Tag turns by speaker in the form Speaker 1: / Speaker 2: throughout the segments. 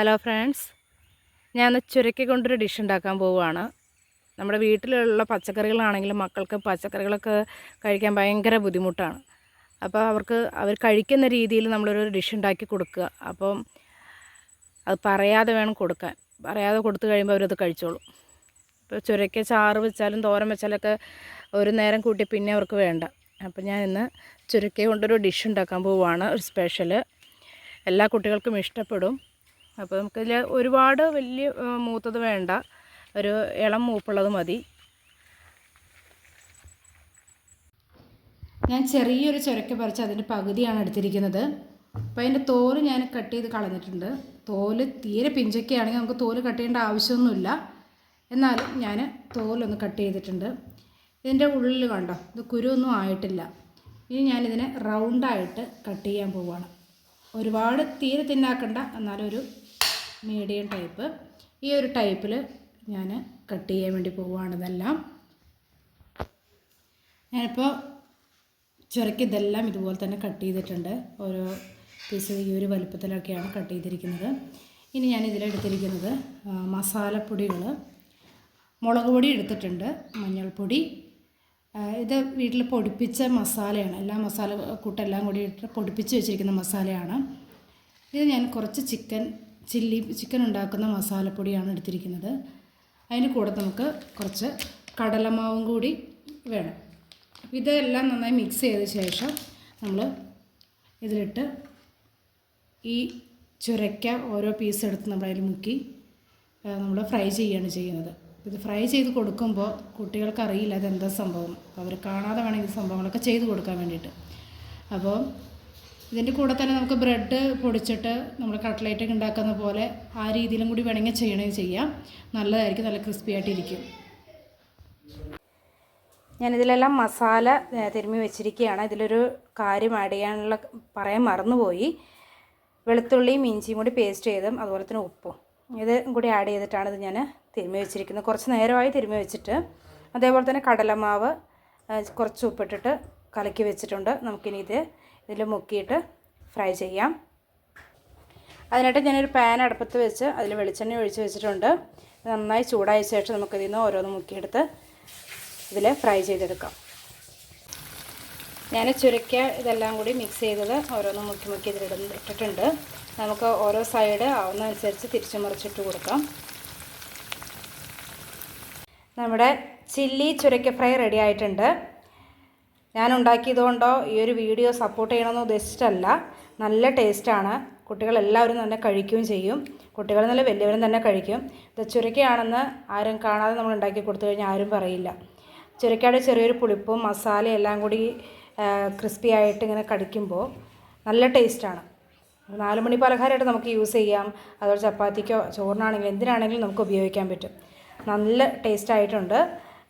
Speaker 1: Hello friends ഞാൻ ചുരക്കി കൊണ്ടൊരു dish ഉണ്ടാക്കാൻ പോവുകയാണ്. നമ്മുടെ വീട്ടിലുള്ള പച്ചക്കറികളാണെങ്കിലും മക്കൾക്ക് പച്ചക്കറികളൊക്കെ കഴിക്കാൻ ഭയങ്കര ബുദ്ധിമുട്ടാണ്. അപ്പോൾ അവർക്ക് അവർ കഴിക്കുന്ന രീതിയിൽ നമ്മളൊരു ഡിഷ് ഉണ്ടാക്കി കൊടുക്കുക. അപ്പം അത് പറയാതെ വേണം കൊടുക്കാൻ. പറയാതെ കൊടുത്തു കഴിയുമ്പോൾ അവരത് കഴിച്ചോളും. ഇപ്പോൾ ചുരക്ക ചാറ് വെച്ചാലും തോരൻ വെച്ചാലൊക്കെ ഒരു നേരം കൂട്ടി പിന്നെ അവർക്ക് വേണ്ട. അപ്പോൾ ഞാൻ ഇന്ന് ചുരക്ക കൊണ്ടൊരു ഡിഷ് ഉണ്ടാക്കാൻ പോവുകയാണ്. ഒരു സ്പെഷ്യൽ എല്ലാ കുട്ടികൾക്കും ഇഷ്ടപ്പെടും. അപ്പോൾ നമുക്കിതിൽ ഒരുപാട് വലിയ മൂത്തത് വേണ്ട. ഒരു ഇളം മൂപ്പുള്ളത് മതി. ഞാൻ ചെറിയൊരു ചുരക്ക പറിച്ച് അതിന്റെ പകുതിയാണ് എടുത്തിരിക്കുന്നത്. അപ്പോൾ അതിന്റെ തോൽ ഞാൻ കട്ട് ചെയ്ത് കളഞ്ഞിട്ടുണ്ട്. തോൽ തീരെ പിഞ്ചൊക്കെയാണെങ്കിൽ നമുക്ക് തോൽ കട്ട് ചെയ്യേണ്ട ആവശ്യമൊന്നുമില്ല. എന്നാലും ഞാൻ തോലൊന്ന് കട്ട് ചെയ്തിട്ടുണ്ട്. ഇതിന്റെ ഉള്ളിൽ കണ്ടോ ഇത് കുരുവൊന്നും ആയിട്ടില്ല. ഇനി ഞാനിതിനെ റൗണ്ടായിട്ട് കട്ട് ചെയ്യാൻ പോവുകയാണ് ഒരുപാട് തീരെ തിന്നാക്കണ്ട എന്നാലും ഒരു മീഡിയം ടൈപ്പ്. ഈ ഒരു ടൈപ്പിൽ ഞാൻ കട്ട് ചെയ്യാൻ വേണ്ടി പോവുകയാണ് ഇതെല്ലാം. ഞാനിപ്പോൾ ചുരക്ക് ഇതെല്ലാം ഇതുപോലെ തന്നെ കട്ട് ചെയ്തിട്ടുണ്ട്. ഓരോ പീസ് ഈ ഒരു വലുപ്പത്തിലൊക്കെയാണ് കട്ട് ചെയ്തിരിക്കുന്നത്. ഇനി ഞാൻ ഇതിലെടുത്തിരിക്കുന്നത് മസാലപ്പൊടികൾ മുളക് പൊടി എടുത്തിട്ടുണ്ട് മഞ്ഞൾപ്പൊടി. ഇത് വീട്ടിൽ പൊടിപ്പിച്ച മസാലയാണ്. എല്ലാ മസാല കൂട്ടെല്ലാം കൂടി ഇട്ട് പൊടിപ്പിച്ച് വെച്ചിരിക്കുന്ന മസാലയാണ്. ഇത് ഞാൻ കുറച്ച് ചിക്കൻ ചില്ലി ചിക്കൻ ഉണ്ടാക്കുന്ന മസാലപ്പൊടിയാണ് എടുത്തിരിക്കുന്നത്. അതിന് കൂടെ നമുക്ക് കുറച്ച് കടലമാവും കൂടി വേണം. ഇതെല്ലാം നന്നായി മിക്സ് ചെയ്ത ശേഷം നമ്മൾ ഇതിലിട്ട് ഈ ചുരയ്ക്ക ഓരോ പീസ് എടുത്ത് നമ്മൾ അതിൽ മുക്കി നമ്മൾ ഫ്രൈ ചെയ്യുകയാണ് ചെയ്യുന്നത്. ഇത് ഫ്രൈ ചെയ്ത് കൊടുക്കുമ്പോൾ കുട്ടികൾക്ക് അറിയില്ല അതെന്താ സംഭവം. അവർ കാണാതെ വേണമെങ്കിൽ സംഭവങ്ങളൊക്കെ ചെയ്ത് കൊടുക്കാൻ വേണ്ടിയിട്ട്. അപ്പോൾ ഇതിന്റെ കൂടെ തന്നെ നമുക്ക് ബ്രെഡ് പൊടിച്ചിട്ട് നമ്മൾ കട്ട്ലേറ്റ് ഉണ്ടാക്കുന്ന പോലെ ആ രീതിയിലും കൂടി വേണമെങ്കിൽ ചെയ്യണമെങ്കിൽ ചെയ്യാം. നല്ലതായിരിക്കും നല്ല ക്രിസ്പി ആയിട്ടിരിക്കും. ഞാനിതിലെല്ലാം മസാല തിരുമ്മി വെച്ചിരിക്കുകയാണ്. ഇതിലൊരു കാര്യം ആഡ് ചെയ്യാനുള്ള പറയാൻ മറന്നുപോയി. വെളുത്തുള്ളിയും ഇഞ്ചിയും കൂടി പേസ്റ്റ് ചെയ്തും അതുപോലെ തന്നെ ഉപ്പും. ഇത് കൂടി ആഡ് ചെയ്തിട്ടാണ് ഇത് ഞാൻ തിരുമ്മി വെച്ചിരിക്കുന്നത്. കുറച്ച് നേരമായി തിരുമ്മി വെച്ചിട്ട് അതേപോലെ തന്നെ കടലമാവ് കുറച്ച് ഉപ്പിട്ടിട്ട് കലക്കി വെച്ചിട്ടുണ്ട്. നമുക്കിനി ഇത് ഇതിൽ മുക്കിയിട്ട് ഫ്രൈ ചെയ്യാം. അതിനായിട്ട് ഞാനൊരു പാൻ അടുപ്പത്ത് വെച്ച് അതിൽ വെളിച്ചെണ്ണ ഒഴിച്ച് വെച്ചിട്ടുണ്ട്. നന്നായി ചൂടായ ശേഷം നമുക്കിതിൽ നിന്ന് ഓരോന്ന് മുക്കിയെടുത്ത് ഇതിൽ ഫ്രൈ ചെയ്തെടുക്കാം. ഞാൻ ചുരുക്കിയ ഇതെല്ലാം കൂടി മിക്സ് ചെയ്തത് ഓരോന്ന് മുക്കി മുക്കി ഇതിലിടുന്ന ഇട്ടിട്ടുണ്ട്. നമുക്ക് ഓരോ സൈഡ് ആവുന്നതനുസരിച്ച് തിരിച്ചു മറിച്ചിട്ട് കൊടുക്കാം. നമ്മുടെ ചില്ലി ചുരക്ക ഫ്രൈ റെഡി ആയിട്ടുണ്ട്. ഞാൻ ഉണ്ടാക്കിയതുകൊണ്ടോ ഈ ഒരു വീഡിയോ സപ്പോർട്ട് ചെയ്യണമെന്ന് ഉദ്ദേശിച്ചിട്ടല്ല നല്ല ടേസ്റ്റാണ് കുട്ടികളെല്ലാവരും തന്നെ കഴിക്കുകയും ചെയ്യും. കുട്ടികൾ നല്ല വലിയവരും തന്നെ കഴിക്കും. ഇത് ചുരക്കയാണെന്ന് ആരും കാണാതെ നമ്മൾ ഉണ്ടാക്കി കൊടുത്തു കഴിഞ്ഞാൽ ആരും പറയില്ല. ചുരക്കയുടെ ചെറിയൊരു പുളിപ്പും മസാലയും എല്ലാം കൂടി ക്രിസ്പി ആയിട്ട് ഇങ്ങനെ കടിക്കുമ്പോൾ നല്ല ടേസ്റ്റാണ് നാല് മണി പലഹാരമായിട്ട് നമുക്ക് യൂസ് ചെയ്യാം. അതുപോലെ ചപ്പാത്തിക്കോ ചോറിനാണെങ്കിലും എന്തിനാണെങ്കിലും നമുക്ക് ഉപയോഗിക്കാൻ പറ്റും. നല്ല ടേസ്റ്റ് ആയിട്ടുണ്ട്.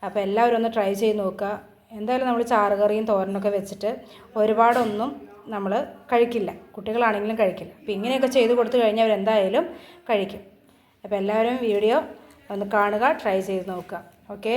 Speaker 1: അപ്പോൾ എല്ലാവരും ഒന്ന് ട്രൈ ചെയ്ത് നോക്കുക. എന്തായാലും നമ്മൾ ചാറുകറിയും തോരനൊക്കെ വെച്ചിട്ട് ഒരുപാടൊന്നും നമ്മൾ കഴിക്കില്ല. കുട്ടികളാണെങ്കിലും കഴിക്കില്ല. അപ്പോൾ ഇങ്ങനെയൊക്കെ ചെയ്ത് കൊടുത്തു കഴിഞ്ഞാൽ അവരെന്തായാലും കഴിക്കും. അപ്പോൾ എല്ലാവരും വീഡിയോ ഒന്ന് കാണുക ട്രൈ ചെയ്ത് നോക്കുക. ഓക്കേ?